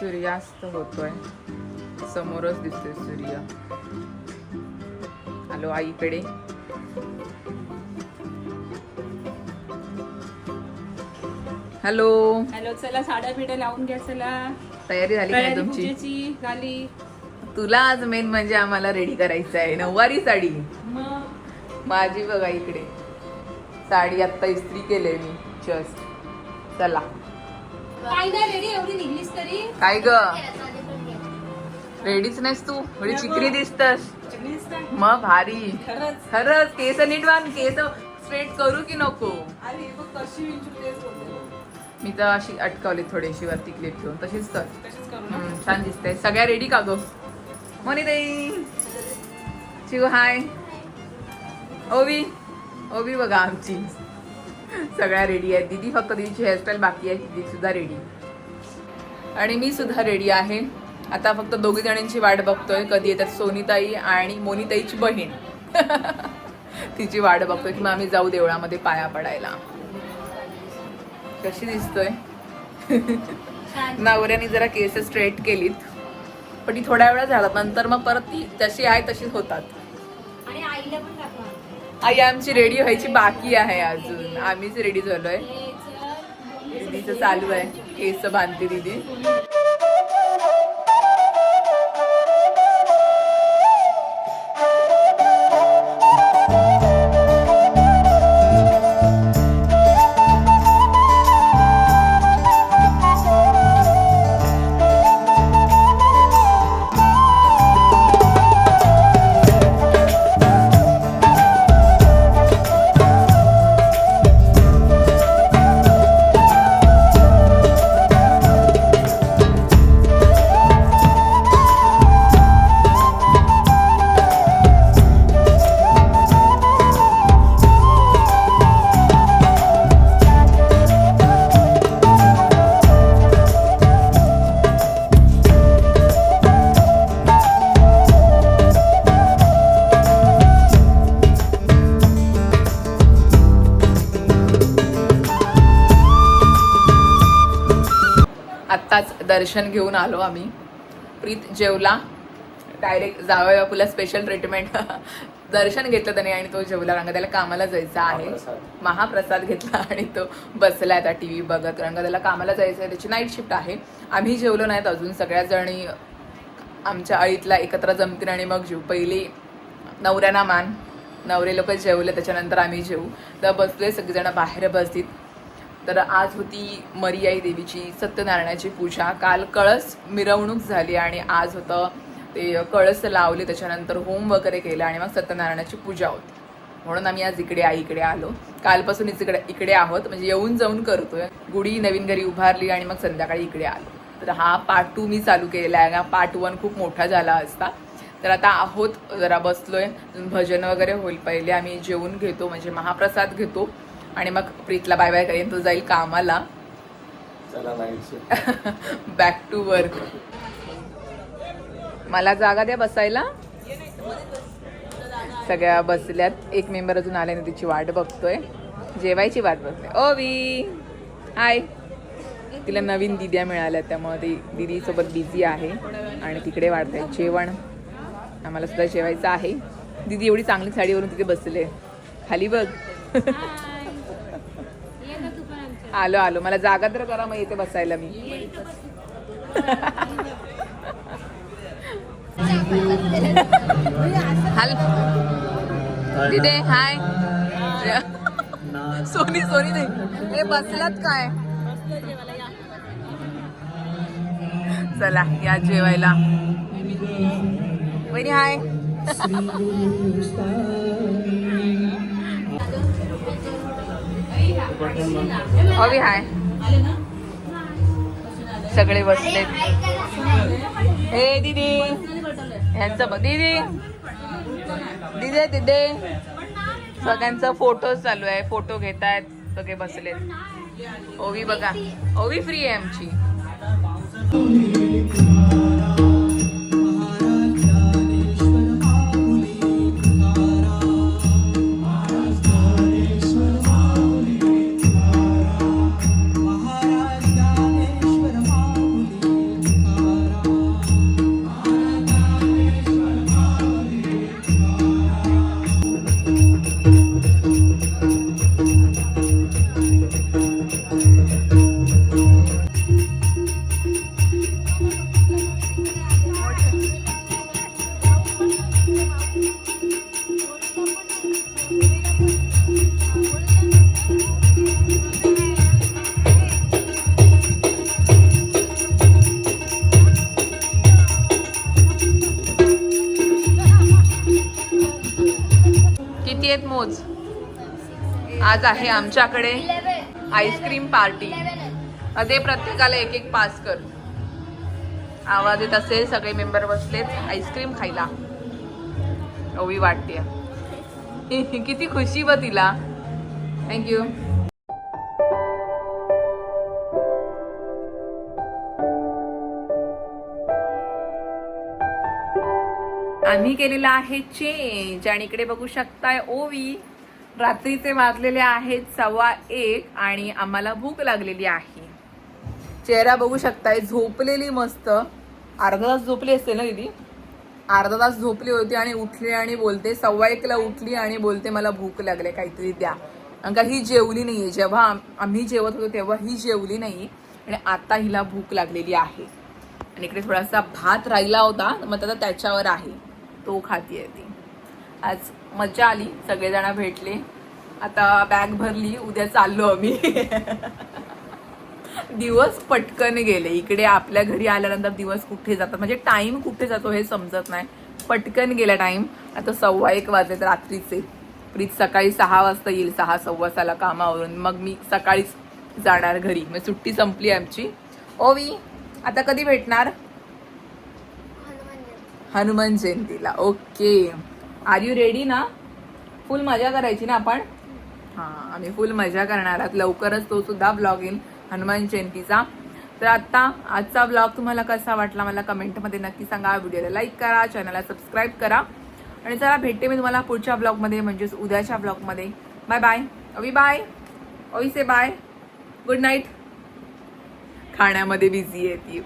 सूर्यास्त होतोय. समोरच दिसतोय सूर्य. आलो आईकडे. हॅलो. हॅलो चला साड्या बिड्या लावून घ्या चला. तयारी झाली काय तुमची? पूजेची झाली. तुला आज मेन म्हणजे आम्हाला रेडी करायचं आहे नऊवारी साडी. मग? माझी बघा इकडे. साडी आत्ता इस्त्री केले मी जस्ट चला. काय नाही रेडी एवढी काय ग? रेडीच नाहीस तू? थोडी चिकरी दिसतस? मग भारी. खरंच. केस नीट बांध केस स्ट्रेट करू की नको. मी तर अशी अटकावली थोडीशी वरती क्लिप घेऊन. तशीच कर. छान दिसते सगळ्या रेडी का ग? मोनी ताई शिव हाय ओवी. ओवी बघा आमची. सगळ्या रेडी आहेत. दीदी फक्त दीदीची हेअरस्टाईल बाकी आहे. दीदी सुद्धा रेडी आणि मी सुद्धा रेडी आहे. आता फक्त दोघी जणांची वाट बघतोय. कधी येतात सोनीताई आणि मोनीताईची बहीण. तिची वाट बघतोय की मग आम्ही जाऊ देवळामध्ये पाया पडायला. कशी दिसतोय? नवऱ्याने जरा केस स्ट्रेट केलीत. पण ती थोड्या वेळा झाला. नंतर मग परत ती जशी आहे तशीच होतात. आई आमची रेडी व्हायची बाकी आहे अजून. आम्हीच रेडी झालोय. चालू आहे. केस बांधते दीदी. दर्शन घेऊन आलो आम्ही. प्रीत जेवला. डायरेक्ट जावया बापूला स्पेशल ट्रीटमेंट दर्शन घेतलं त्याने आणि तो जेवला. कारण का त्याला कामाला जायचं आहे. महाप्रसाद. घेतला आणि तो बसला आता टी व्ही बघत. कारण का त्याला कामाला जायचं आहे त्याची नाईट शिफ्ट आहे. आम्ही जेवलो नाहीत अजून. सगळ्या जणी आमच्या आईतला एकत्र जमतील आणि मग जेऊ. पहिली नवऱ्यांना मान. नवरे लोक जेवले. त्याच्यानंतर आम्ही जेवू तर बसलोय सगळेजण बाहेर बसतील तर आज होती मरियाई देवीची सत्यनारायणाची पूजा. काल कळस मिरवणूक झाली आणि आज होतं ते कळस लावले त्याच्यानंतर होम वगैरे केलं आणि मग सत्यनारायणाची पूजा होती. म्हणून आम्ही आज इकडे आई इकडे आलो. कालपासून इकडे इकडे आहोत. म्हणजे येऊन जाऊन करतोय. गुढी नवीन घरी उभारली आणि मग संध्याकाळी इकडे आलो. तर हा पार्ट टू मी चालू केलेला आहे. ना पार्ट वन खूप मोठा झाला असता. तर आता आहोत जरा बसलोय. भजन वगैरे होईल पहिले. आम्ही जेवून घेतो म्हणजे महाप्रसाद घेतो. आणि मग प्रीतला बाय बाय करेन तो जाईल कामाला. बॅक टू वर्क मला जागा द्या बसायला. सगळ्या बसल्यात. एक मेंबर अजून आल्याने तिची वाट बघतोय. जेवायची वाट बघतोय ओवी हाय तिला नवीन दिद्या मिळाल्या त्यामुळे ती दिदी सोबत बिझी आहे आणि तिकडे वाढतंय. जेवण. आम्हाला सुद्धा जेवायचं आहे. दिदी एवढी चांगली साडीवरून तिथे बसले खाली बघ. आलो आलो. मला जागा तर करा मग इथे बसायला मी. हॅलो. तिथे हाय. सोनी सोनी नाही हे बसलात काय? चला या जेवायला. वहिनी हाय. अभि हाय. सगळे बसलेत. हे दीदी. ह्यांचं बघ दीदी. दिदे दिदे सगळ्यांचा फोटो चालू आहे. फोटो घेत आहेत सगळे बसलेत. ओवी बघा. ओवी फ्री आहे आमची. मोज. आज आहे आमच्याकडे आईस्क्रीम पार्टी. अదే प्रत्येकाला एक एक पास कर. आवाज येत असेल सगळे मेंबर बसलेत आईस्क्रीम खायला. ओवी वाटते किती खुशी व तिला. थँक्यू आम्ही केलेला आहे चेंज आणि इकडे बघू शकताय ओवी रात्रीचे वाजलेले आहेत सव्वा एक आणि आम्हाला भूक लागलेली आहे. चेहरा बघू शकताय झोपलेली मस्त. अर्धा तास झोपली असते ना दिदी? अर्धा तास झोपली होती आणि उठली आणि बोलते सव्वा एकला उठली आणि बोलते मला भूक लागले काहीतरी द्या. कारण का ही जेवली नाही आहे जेव्हा आम्ही जेवत होतो तेव्हा ही जेवली नाही. आणि आता हिला भूक लागलेली आहे. आणि इकडे थोडासा भात राहिला होता मग आता त्याच्यावर आहे. तो खातीये ती. आज मजा आली सगळेजण भेटले. आता बॅग भरली उद्या चाललो आम्ही. दिवस पटकन गेले. इकडे आपल्या घरी आल्यानंतर दिवस कुठे जातात? म्हणजे टाइम कुठे जातो हे समजत नाही. पटकन गेला टाइम आता सव्वा एक वाजले रात्रीचे. प्रीत सकाळी सहा वाजता येईल सहा सव्वा सहाला कामावरून. मग मी सकाळीच जाणार घरी. मग सुट्टी संपली आमची. ओवी आता कधी भेटणार? हनुमान जयंतीला. ओके. आर यू रेडी ना? फुल मजा करायची ना आपण? हां आम्ही फुल मजा करणार आहोत. लवकरच तो सुद्धा ब्लॉग येईल हनुमान जयंतीचा. तर आत्ता आजचा ब्लॉग तुम्हाला कसा वाटला मला कमेंटमध्ये नक्की सांगा. व्हिडिओला लाईक करा चॅनलला सबस्क्राईब करा. आणि चला भेटते मी तुम्हाला पुढच्या ब्लॉगमध्ये म्हणजेच उद्याच्या ब्लॉगमध्ये bye bye Avi bye Avi से बाय गुड नाईट खाण्यामध्ये बिझी आहे ती.